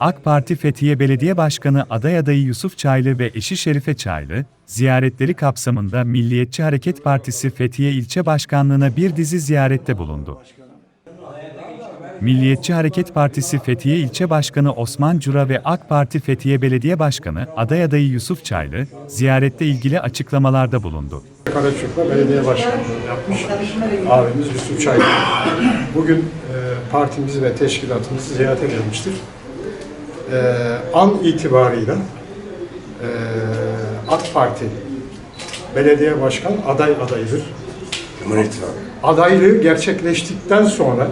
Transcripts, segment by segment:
AK Parti Fethiye Belediye Başkanı aday adayı Yusuf Çaylı ve eşi Şerife Çaylı, ziyaretleri kapsamında Milliyetçi Hareket Partisi Fethiye İlçe Başkanlığı'na bir dizi ziyarette bulundu. Milliyetçi Hareket Partisi Fethiye İlçe Başkanı Osman Cura ve AK Parti Fethiye Belediye Başkanı aday adayı Yusuf Çaylı, ziyarette ilgili açıklamalarda bulundu. Karaçuk'la belediye başkanlığı yapmış abimiz Yusuf Çaylı. Bugün e, partimizi ve teşkilatımızı ziyarete gelmiştir. E, an itibarıyla e, AK Parti belediye başkan aday adayıdır. Cumhur İttifakı. Adaylığı gerçekleştikten sonra,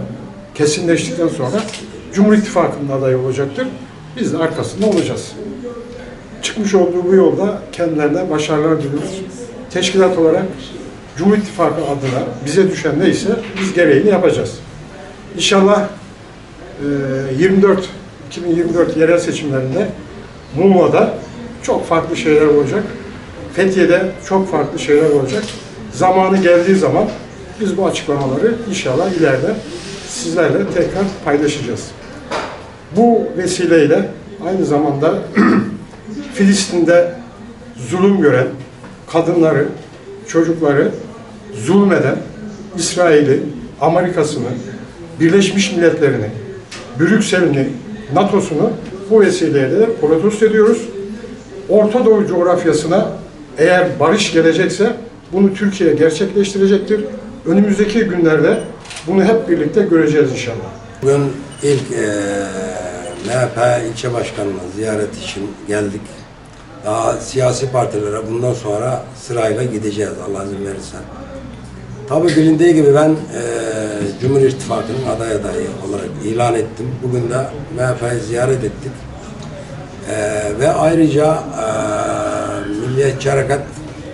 kesinleştikten sonra Cumhur İttifakı'nın adayı olacaktır. Biz de arkasında olacağız. Çıkmış olduğu bu yolda kendilerine başarılar diliyoruz. Teşkilat olarak Cumhur İttifakı adına bize düşen neyse biz gereğini yapacağız. İnşallah e, 24 2024 yerel seçimlerinde Muğla'da çok farklı şeyler olacak. Fethiye'de çok farklı şeyler olacak. Zamanı geldiği zaman biz bu açıklamaları inşallah ileride sizlerle tekrar paylaşacağız. Bu vesileyle aynı zamanda Filistin'de zulüm gören kadınları, çocukları zulmeden İsrail'i, Amerika'sını, Birleşmiş Milletler'ini, Brüksel'ini, NATO'sunu bu vesileyle de protesto ediyoruz. Orta Doğu coğrafyasına eğer barış gelecekse bunu Türkiye gerçekleştirecektir. Önümüzdeki günlerde bunu hep birlikte göreceğiz inşallah. Bugün ilk eee MHP ilçe başkanına ziyaret için geldik. Daha siyasi partilere bundan sonra sırayla gideceğiz Allah izin verirse. Tabi bilindiği gibi ben eee Cumhur İttifakı'nın aday adayı olarak ilan ettim. Bugün de MHP'yi ziyaret ettik. Eee, ve ayrıca eee Milliyetçi Hareket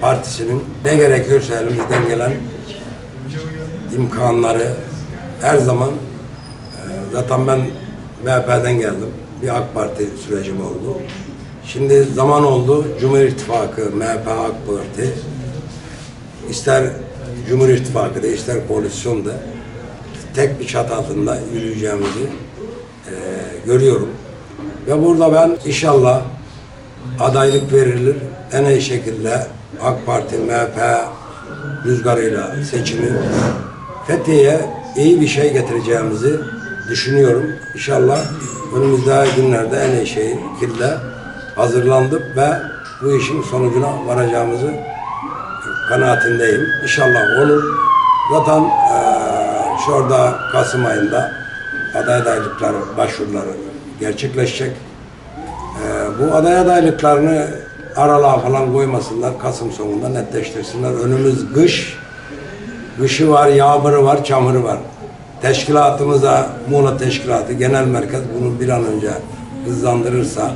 Partisi'nin ne gerekiyorsa elimizden gelen imkanları her zaman e, zaten ben MHP'den geldim. Bir AK Parti sürecim oldu. Şimdi zaman oldu. Cumhur İttifakı, MHP, AK Parti ister Cumhur İttifakı da ister koalisyonda tek bir çatı altında yürüyeceğimizi e, görüyorum. Ve burada ben inşallah adaylık verilir. En iyi şekilde AK Parti, MHP rüzgarıyla seçimi Fethiye'ye iyi bir şey getireceğimizi düşünüyorum. İnşallah önümüzdeki günlerde en iyi şekilde hazırlandık ve bu işin sonucuna varacağımızı kanaatindeyim. İnşallah olur. Zaten eee şurada Kasım ayında aday adaylıkları, başvuruları gerçekleşecek. Ee, bu aday adaylıklarını aralığa falan koymasınlar. Kasım sonunda netleştirsinler. Önümüz kış. Kışı var, yağmuru var, çamuru var. Teşkilatımıza, Muğla Teşkilatı Genel Merkez bunu bir an önce hızlandırırsa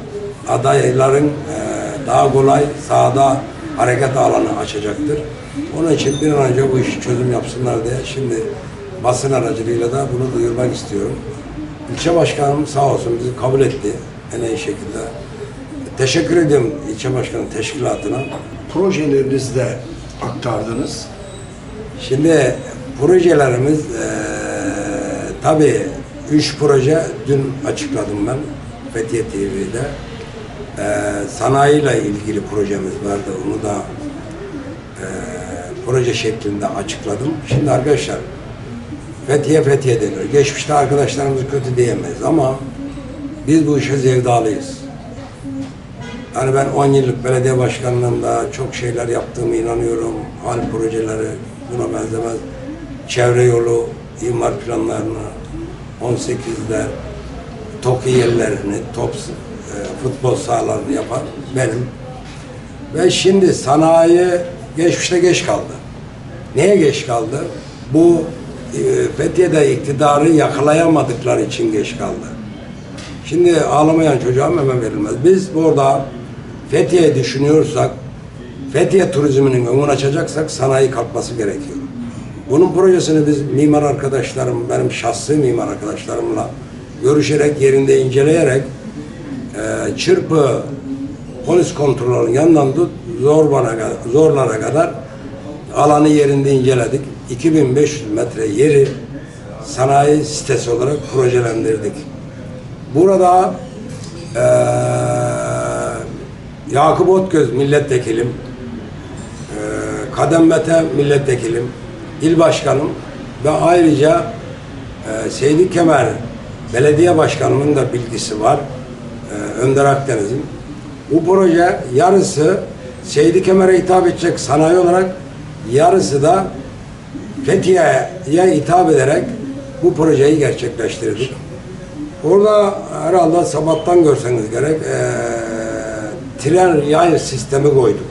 adayların e, daha kolay sahada hareket alanı açacaktır. Onun için bir an önce bu işi çözüm yapsınlar diye şimdi basın aracılığıyla da bunu duyurmak istiyorum. İlçe başkanım sağ olsun bizi kabul etti en iyi şekilde. Teşekkür ediyorum ilçe başkanı teşkilatına. projelerinizi de aktardınız. Şimdi projelerimiz eee tabii üç proje dün açıkladım ben Fethiye TV'de. Eee sanayiyle ilgili projemiz vardı. Onu da eee, proje şeklinde açıkladım. Şimdi arkadaşlar Fethiye Fethiye denir. Geçmişte arkadaşlarımız kötü diyemeyiz ama biz bu işe sevdalıyız. Yani ben 10 yıllık belediye başkanlığımda çok şeyler yaptığımı inanıyorum. Hal projeleri buna benzemez. Çevre yolu, imar planlarını, 18'de TOKİ yerlerini, top, e, futbol sahalarını yapan benim. Ve şimdi sanayi geçmişte geç kaldı. Neye geç kaldı? Bu e, Fethiye'de iktidarı yakalayamadıkları için geç kaldı. Şimdi ağlamayan çocuğa meme verilmez. Biz burada Fethiye düşünüyorsak, Fethiye turizminin önünü açacaksak sanayi kalkması gerekiyor. Bunun projesini biz mimar arkadaşlarım, benim şahsi mimar arkadaşlarımla görüşerek, yerinde inceleyerek e, çırpı polis kontrolünün yanından tut Zorban'a kadar, Zorlar'a kadar alanı yerinde inceledik. 2500 metre yeri sanayi sitesi olarak projelendirdik. Burada eee Yakup Otgöz milletvekilim, eee Kadem Mete milletvekilim, il başkanım ve ayrıca eee Seydi Kemer belediye başkanımın da bilgisi var. Önder Akdeniz'in. Bu proje yarısı Seydi Kemer'e hitap edecek sanayi olarak yarısı da Fethiye'ye hitap ederek bu projeyi gerçekleştirdik. Orada herhalde sabahtan görseniz gerek eee tren yay sistemi koyduk.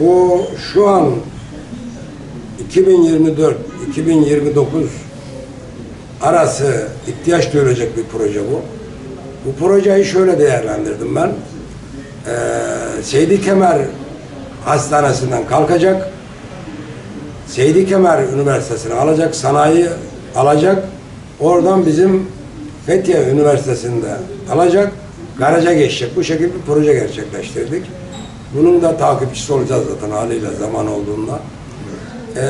Bu şu an 2024-2029 arası ihtiyaç duyulacak bir proje bu. Bu projeyi şöyle değerlendirdim ben. Eee Seydi Kemer Hastanesi'nden kalkacak. Seydi Kemer Üniversitesi'ni alacak, sanayi alacak. Oradan bizim Fethiye Üniversitesi'nde alacak, garaja geçecek. Bu şekilde bir proje gerçekleştirdik. Bunun da takipçisi olacağız zaten haliyle zaman olduğunda. Ee,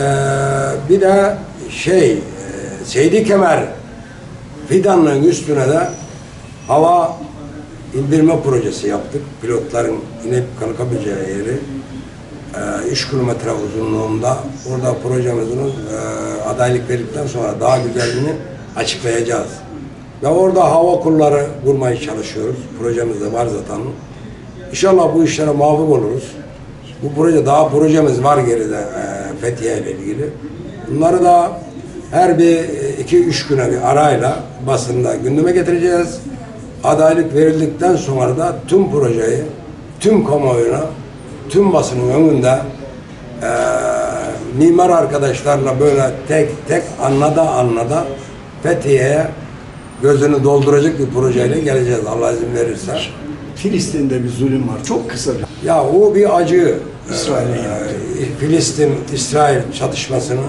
bir de şey, e, Seydi Kemer fidanlığın üstüne de hava indirme projesi yaptık. Pilotların inip kalkabileceği yeri. 3 kilometre uzunluğunda orada projemizin e, adaylık verdikten sonra daha güzelliğini açıklayacağız. Ve orada hava kulları kurmaya çalışıyoruz. Projemiz de var zaten. İnşallah bu işlere muvaffak oluruz. Bu proje daha projemiz var geride e, Fethiye ile ilgili. Bunları da her bir e, iki üç güne bir arayla basında gündeme getireceğiz. Adaylık verildikten sonra da tüm projeyi tüm kamuoyuna tüm basının önünde eee mimar arkadaşlarla böyle tek tek anlada anlada Fethiye'ye gözünü dolduracak bir projeyle geleceğiz Allah izin verirse. Filistin'de bir zulüm var. Çok kısa bir Ya o bir acı. Eee, yaptığı. Filistin, İsrail çatışmasını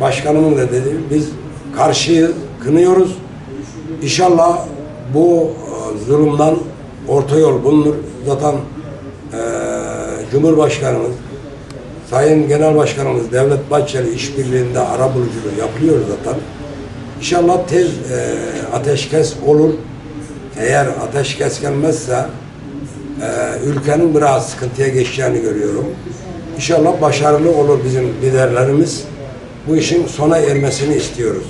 başkanımın da dedi. Biz karşıyı kınıyoruz. İnşallah bu e, zulümden orta yol bulunur. Zaten eee Cumhurbaşkanımız, Sayın Genel Başkanımız Devlet Bahçeli işbirliğinde ara buluculuğu yapılıyor zaten. İnşallah tez eee, ateşkes olur. Eğer ateşkes gelmezse eee, ülkenin biraz sıkıntıya geçeceğini görüyorum. İnşallah başarılı olur bizim liderlerimiz. Bu işin sona ermesini istiyoruz.